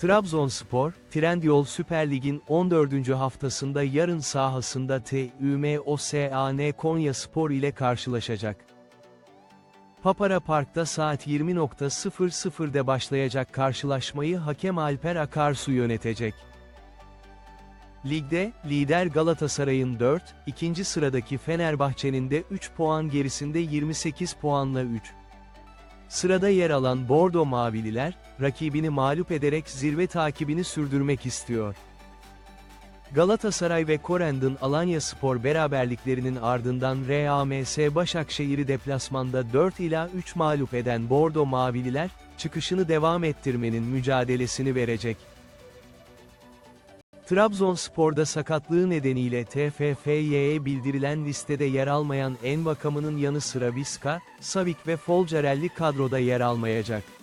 Trabzonspor, Trendyol Süper Lig'in 14. haftasında yarın sahasında TÜM OSAN Konya Spor ile karşılaşacak. Papara Park'ta saat 20.00'de başlayacak karşılaşmayı hakem Alper Akarsu yönetecek. Ligde, lider Galatasaray'ın 4, ikinci sıradaki Fenerbahçe'nin de 3 puan gerisinde 28 puanla 3. Sırada yer alan Bordo Mavililer, rakibini mağlup ederek zirve takibini sürdürmek istiyor. Galatasaray ve Korendon Alanya Spor beraberliklerinin ardından RAMS Başakşehir'i deplasmanda 4 ila 3 mağlup eden Bordo Mavililer, çıkışını devam ettirmenin mücadelesini verecek. Trabzonspor'da sakatlığı nedeniyle TFF'ye bildirilen listede yer almayan Envakamı'nın yanı sıra Viska, Savik ve Folcarelli kadroda yer almayacak.